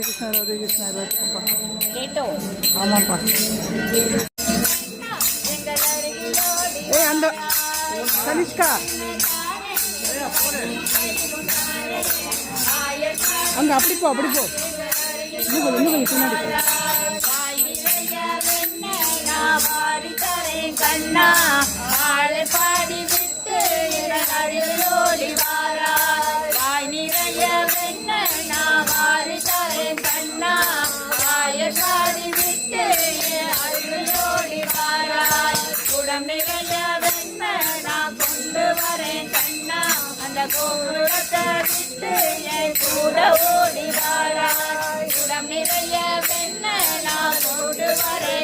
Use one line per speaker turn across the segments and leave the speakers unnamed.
ராதே கிருஷ்ணா ராதே கிருஷ்ணா
கேட்டோம்
ஆமாப்பா. ஏய் அந்த கனிஷ்கா அங்க அப்படி போ அப்படி போ. இன்னும் கொஞ்சம் இன்னும் கொஞ்சம் பின்னாடி
கண்ணா ஆளை பாடி விட்டு அருளோடி வாரா வாய் நிறைய வெண்ண கோபுரத்தை விட்டு என் கூட ஓடி வாரா நிறைய வெண்ண நான் கொண்டு வரேன்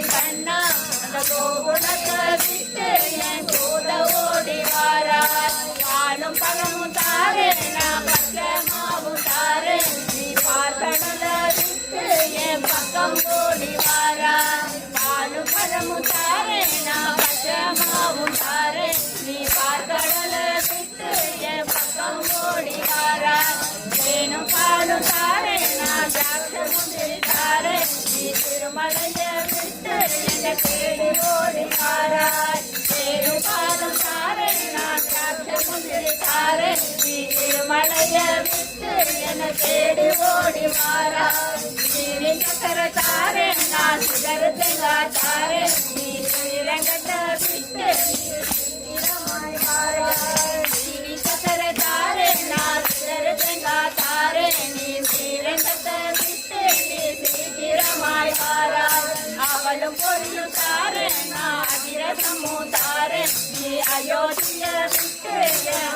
திருமலைய விட்டு என்னை தேடி ஓடி வாராய் தேனும் பாலும் தாரேன் நான் திராட்சை முந்திரி தாரேன் நீ திருமலைய விட்டு என்னை தேடி ஓடி வாராய் நீ சக்கர தாரேன் நான் நீ விட்டு அவளும் பொருளும் தாரேன் நான் அதிரசமும் தாரேன் நீ அயோத்திய விட்டு என்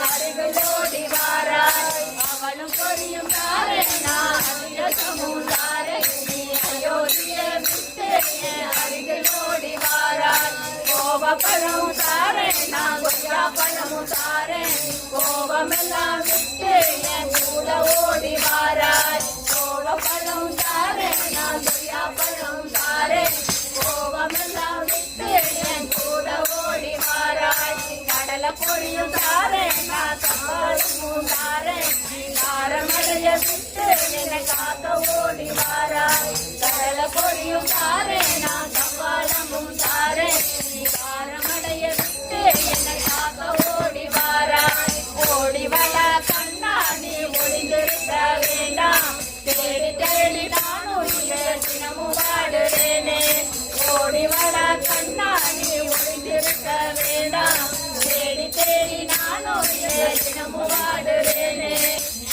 கண்ணாடி கண்ணா ஒளிந்திருக்க வேண்டாம் தேடி தேடி நானும் இங்க தினமும் வாடுறேனே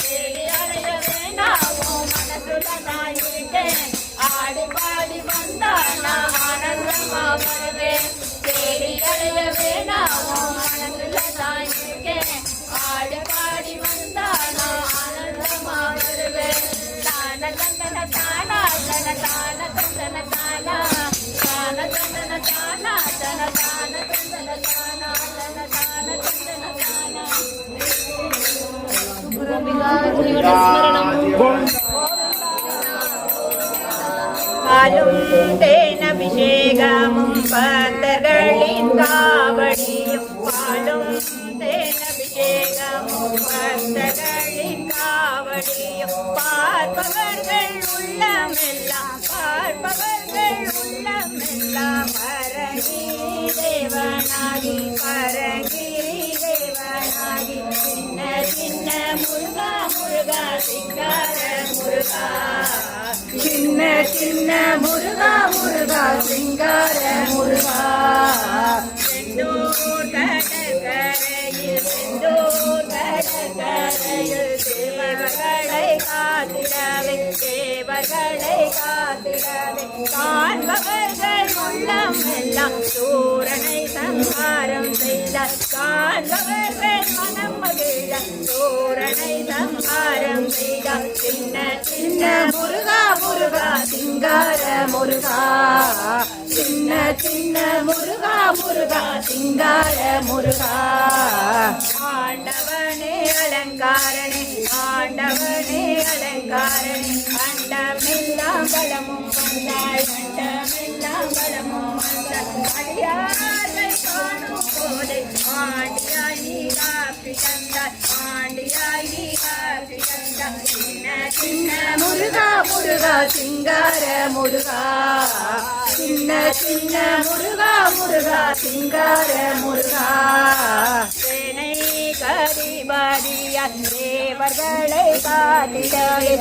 தேடி அடைய வேண்டாம் உன் மனசுல நான் இருக்கேன் ஆடி பாடி வந்தா நான் ஆனந்தமா வருவேன். பாலும் தேனபிஷேகமும் பக்தர்களின் காவடியும் பாலும் தேனபிஷேகமும் பக்தர்களின் காவடியும் பார்ப்பவர்கள் உள்ளமெல்லாம் பார்ப்பவர்கள் உள்ளமெல்லாம் தேவனாகி பரகிரி தேவனாகி சின்ன சின்ன முள்
சின்ன சின்ன முருகா முருகா சிங்கார முருகா.
செந்தூர் கடற்கரையில் செந்தூர் கடற்கரையில் தேவர்களை காத்திடவே தேவர்களை காத்திடவே. காண்பவர்கள் உள்ளம் எல்லாம் சூரனை சம்ஹாரம் செய்தார். காண்பவர்கள் மனம் மகிழ சூரனை சம்ஹாரம் செய்தார். சின்ன சின்ன
முருகா முருகா சிங்கார முருகா. சின்ன சின்ன முருகா முருகா சிங்கார முருகா.
ஆண்டவனே அலங்காரனே ஆண்டவனே அலங்காரனே அண்டமெல்லாம் பலமும் வந்தாய் அண்டமெல்லாம் பலமும் வந்தாய். அடியாரை காணும் போது ஆண்டியாய் நீ காப்பி தந்தாய் ஆண்டியாய் வாங்கி காட்சி தந்தாய் சின்ன சின்ன
முருகா முருகா சிங்கார முருகா. சின்ன சின்ன முருகா முருகா சிங்கார முருகா.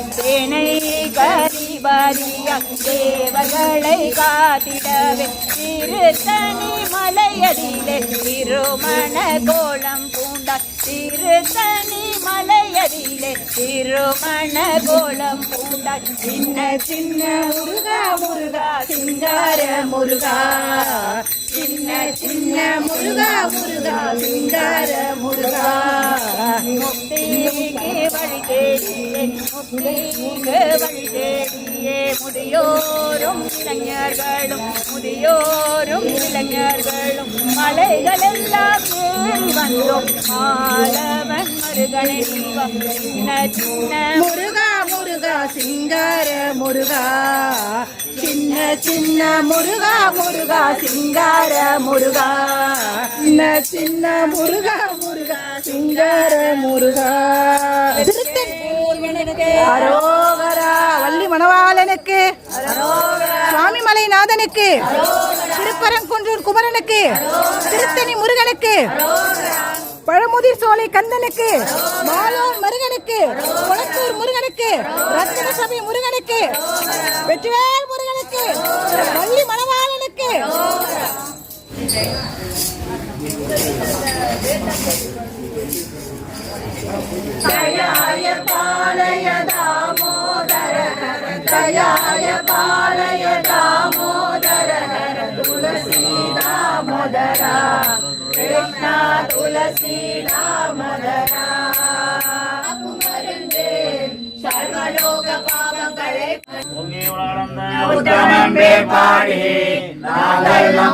சேனை கரிபாதிய தேவர்களை காத்திடவே. திருத்தணி மலையடியிலே திருமண கோலம் பூண்டார். திருத்தணி மலையடியிலே திருமண கோலம் பூண்டார். சின்ன
சின்ன முருகா முருகா சிங்கார முருகா. சின்ன சின்ன முருகா முருகா சிங்கார
முக்திக்கு வழி தேடியே முக்திக்கு வழி தேடியே முதியோரும் இளைஞர்களும் முதியோரும் இளைஞர்களும் மலைகள் எல்லாம் ஏறி வந்தோம் மாலவன் மருகனை தீபம் சின்ன சின்ன
முருகா முருகா சிங்கார முருகா சின்ன சின்ன முருகா முருகா சிங்கார முருகா. அரோகரா வள்ளி மணவாளனுக்கு. சுவாமி மலைநாதனுக்கு திருப்பரங்குன்றூர் குமரனுக்கு. திருத்தணி முருகனுக்கு. பழமுதிர் சோலை கந்தனுக்கு. மாலோன் முருகனுக்கு. குளத்தூர் முருகனுக்கு. ரத்தின சபை முருகனுக்கு. வெற்றிவேல் முருகனுக்கு. வள்ளி மணவாளனுக்கு. ஜயாய பாலய தாமோதர ஜயாய பாலய தாமோதர துளசி தாமோதரா கிருஷ்ணா துளசி தாமோதரா சர்வலோக பாவங்களை
உத்தமன் பேர் பாடி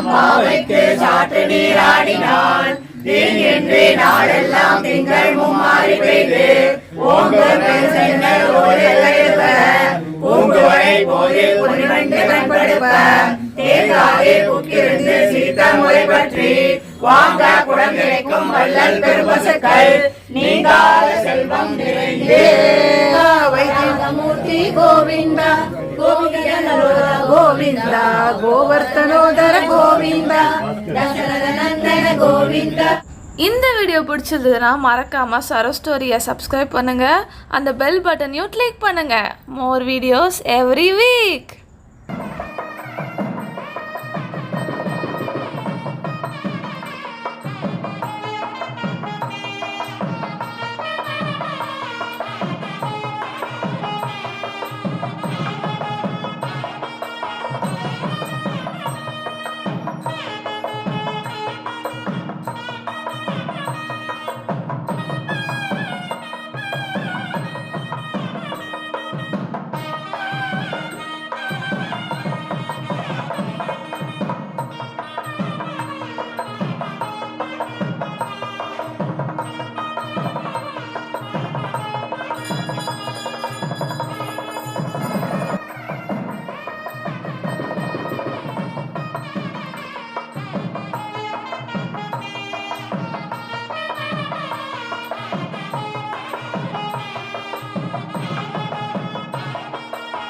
நாங்கள் சாற்று நீராடினான் தீங்கின்றி நாளெல்லாம் திங்கள் மும்மாறி பெய்து. ஓங்குவர் செங்கல் ஒரு எழுப்ப பூங்குவனை போதில் புனிவண்டு கண்படுப்ப. தேங்காதே புக்கிருந்து சீத்த முறை பற்றி. வாங்க வள்ளல் நீங்காத செல்வம் நிறைந்தே.
வைத்தியமூர்த்தி கோவிந்தா. ಗೋವಿಂದ கோவிந்தா கோவர்த்தனோதர கோவிந்தா ನಂದನ ಗೋವಿಂದ. கோவிந்தா
இந்த வீடியோ பிடிச்சிருந்ததுன்னா மறக்காமல் சரோ ஸ்டோரியை சப்ஸ்கிரைப் பண்ணுங்கள் அந்த பெல் பட்டனையும் கிளிக் பண்ணுங்கள் மோர் வீடியோஸ் எவ்ரி வீக்